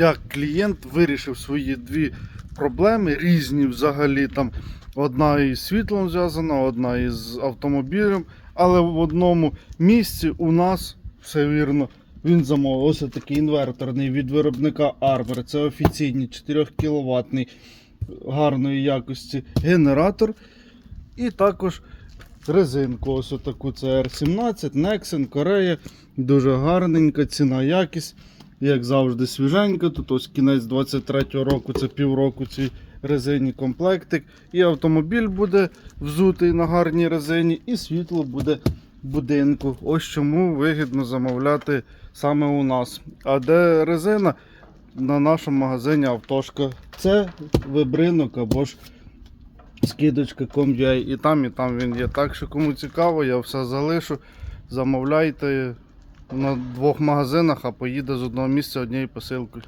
як клієнт вирішив свої дві проблеми, різні взагалі. Там одна із світлом зв'язана, одна із автомобілем. Але в одному місці у нас все вірно. Він замовив ось такий інверторний від виробника Armor. Це офіційний 4 кВт гарної якості генератор. І також резинку. Ось таку це R17, Nexen, Корея. Дуже гарненька, ціна якість. Як завжди, свіженька. Тут ось кінець 23-го року, це півроку цій резині комплектик. І автомобіль буде взутий на гарній резині, і світло буде будинку. Ось чому вигідно замовляти саме у нас. А де резина? На нашому магазині Автошка. Це вибринок або ж скидочка.com.ua. І там, і там він є. Так що кому цікаво, я все залишу. Замовляйте на двох магазинах, а поїде з одного місця однією посилкою.